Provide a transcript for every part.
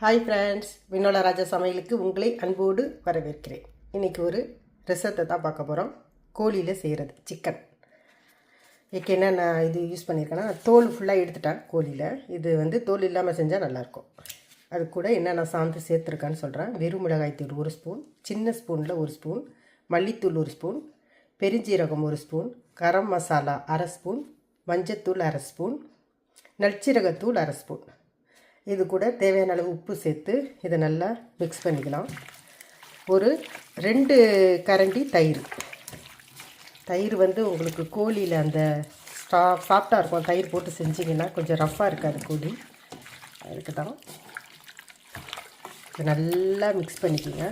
Hi friends வினோல ராஜா சமையலுக்கு உங்களை அன்போடு வரவேற்கிறேன். இன்றைக்கி ஒரு ரெசத்தை தான் பார்க்க போகிறோம் கோழியில் செய்கிறது சிக்கன் இதுக்கு என்ன நான் இது யூஸ் பண்ணியிருக்கேன்னா தோல் ஃபுல்லாக எடுத்துட்டேன் கோழியில். இது வந்து தோல் இல்லாமல் செஞ்சால் நல்லாயிருக்கும். அது கூட என்னென்ன சாந்து சேர்த்துருக்கான்னு சொல்கிறேன் வெறும் மிளகாய்த்தூள் ஒரு ஸ்பூன் சின்ன ஸ்பூனில் ஒரு ஸ்பூன் மல்லித்தூள் ஒரு ஸ்பூன் பெருஞ்சீரகம் ஒரு ஸ்பூன் கரம் மசாலா அரை ஸ்பூன் மஞ்சத்தூள் அரை ஸ்பூன் நற்சீரகத்தூள் அரை ஸ்பூன் இது கூட தேவையான அளவு உப்பு சேர்த்து இதை நல்லா மிக்ஸ் பண்ணிக்கலாம். ஒரு ரெண்டு கரண்டி தயிர். தயிர் வந்து உங்களுக்கு கோழியில் அந்த ஸ்டா சாஃப்டாக இருக்கும். தயிர் போட்டு செஞ்சிங்கன்னா கொஞ்சம் ரஃப்பாக இருக்காது கோழி. அதுக்கு தான். நல்லா மிக்ஸ் பண்ணிக்கோங்க.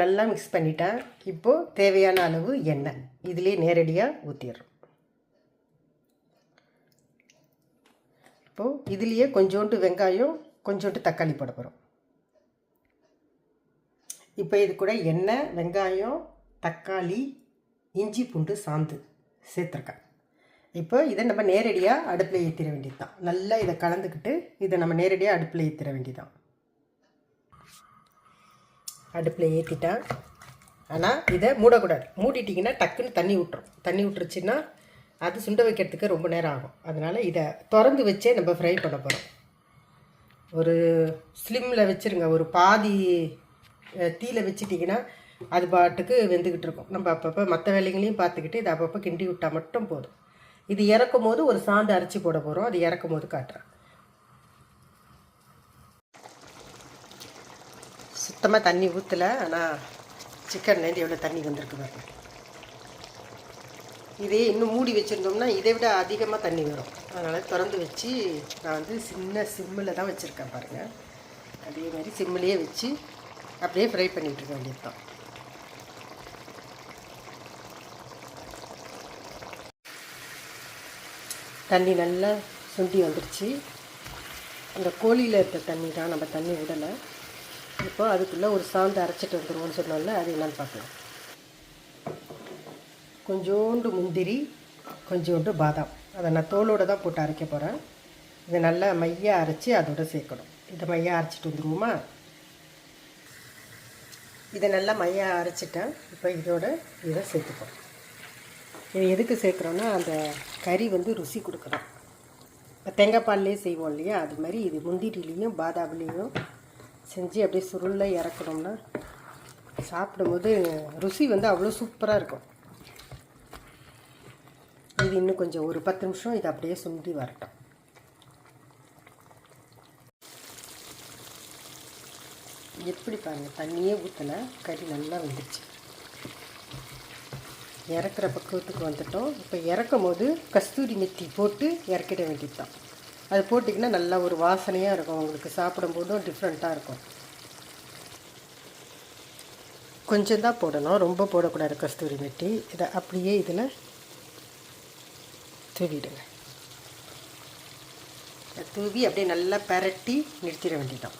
நல்லா மிக்ஸ் பண்ணிட்டேன். இப்போது தேவையான அளவு எண்ணெய். இதிலே நேரடியாக ஊற்றிடுறோம் இப்போது இதுலேயே கொஞ்சோண்டு வெங்காயம் கொஞ்சோண்டு தக்காளி போட போகிறோம் இப்போ இது கூட எண்ணெய் வெங்காயம் தக்காளி இஞ்சி பூண்டு சாந்து சேர்த்துருக்கேன். இப்போ இதை நம்ம நேரடியாக அடுப்பில் ஏற்றிட வேண்டியது தான் நல்லா இதை கலந்துக்கிட்டு இதை நம்ம நேரடியாக அடுப்பில் ஏற்றிட வேண்டியதான் அடுப்பில் ஏற்றிட்டேன் ஆனால் இதை மூடக்கூடாது. மூடிட்டிங்கன்னா டக்குன்னு தண்ணி விட்டுரும் தண்ணி விட்டுருச்சுன்னா அது சுண்ட வைக்கிறதுக்கு ரொம்ப நேரம் ஆகும். அதனால் இதை திறந்து வச்சே நம்ம ஃப்ரை பண்ண போகிறோம் ஒரு ஸ்லிம்மில் வச்சுருங்க. ஒரு பாதி தீயில் வச்சுட்டிங்கன்னா அது பாட்டுக்கு வெந்துக்கிட்டு இருக்கும். நம்ம அப்பப்போ மற்ற வேலைகளையும் பார்த்துக்கிட்டு இதை அப்பப்போ கிண்டி விட்டால் மட்டும் போதும். இது இறக்கும் போது ஒரு சாந்து அரைச்சி போட போகிறோம் அது இறக்கும் போது காட்டுறேன். சுத்தமாக தண்ணி ஊற்றலை ஆனால் சிக்கன்லேருந்து எவ்வளோ தண்ணி வந்திருக்கு பாருங்க. இதே இன்னும் மூடி வச்சுருந்தோம்னா இதை விட அதிகமாக தண்ணி வரும். அதனால் திறந்து வச்சு நான் வந்து சின்ன சிம்மில் தான் வச்சுருக்கேன் பாருங்கள் அதே மாதிரி சிம்மிலேயே வச்சு அப்படியே ஃப்ரை பண்ணிகிட்டு இருக்க வேண்டியது தான். தண்ணி நல்லா சுண்டி வந்துருச்சு. அந்த கோழியில் இருக்க தண்ணி தான் நம்ம தண்ணி விடலை இப்போ அதுக்குள்ளே ஒரு சாந்து அரைச்சிட்டு வந்துடுவோம்னு சொன்னோம்ல அது என்னென்னு பார்க்கலாம். கொஞ்சோண்டு முந்திரி கொஞ்சோண்டு பாதாம். அதை நான் தோலோடு தான் போட்டு அரைக்க போகிறேன் இதை நல்லா மையாக அரைச்சி அதோட சேர்க்கணும். இதை மையாக அரைச்சிட்டு வந்துடுவோமா இதை நல்லா மையாக அரைச்சிட்டேன். இப்போ இதோட இதை சேர்த்துப்போம். இது எதுக்கு சேர்க்குறோன்னா அந்த கறி வந்து ருசி கொடுக்கணும். இப்போ தேங்காய் பால்லேயே செய்வோம் இல்லையா? அது மாதிரி இது முந்திரிலேயும் பாதாம்லேயும் செஞ்சு அப்படியே சுருளில் இறக்கணும்னா சாப்பிடும்போது ருசி வந்து அவ்வளோ சூப்பராக இருக்கும். இது இன்னும் கொஞ்சம் ஒரு பத்து நிமிஷம் இது அப்படியே சுண்டி வரட்டும். எப்படி பாருங்கள் தண்ணியே ஊற்றலை கறி நல்லா வந்துடுச்சு இறக்குற பக்குவத்துக்கு வந்துட்டோம். இப்போ இறக்கும் போது கஸ்தூரி மெத்தி போட்டு இறக்கிட வேண்டியது தான் அது போட்டிங்கன்னா நல்லா ஒரு வாசனையாக இருக்கும். உங்களுக்கு சாப்பிடும்போதும் டிஃப்ரெண்ட்டாக இருக்கும். கொஞ்சம் தான் போடணும். ரொம்ப போடக்கூடாது கஸ்தூரி மெட்டி இதை அப்படியே இதில் தூவிடுங்க. தூவி அப்படியே நல்லா பரட்டி நிறுத்திட வேண்டியதான்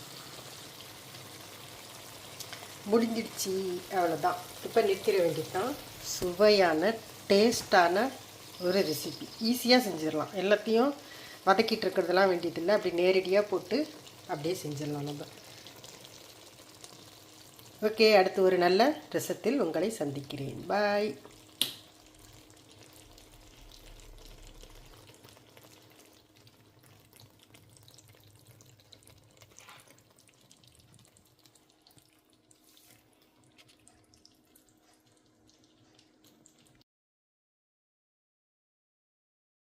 முடிஞ்சிடுச்சு. அவ்வளோதான் இப்போ நிறுத்திட வேண்டியதான் சுவையான டேஸ்டான ஒரு ரெசிபி ஈஸியாக செஞ்சிடலாம். எல்லாத்தையும் வதக்கிட்டு இருக்கிறதெல்லாம் வேண்டியதில்லை அப்படி நேரடியாக போட்டு அப்படியே செஞ்சிடலாம் நம்ம. ஓகே அடுத்து ஒரு நல்ல ரசத்தில் உங்களை சந்திக்கிறேன். பாய்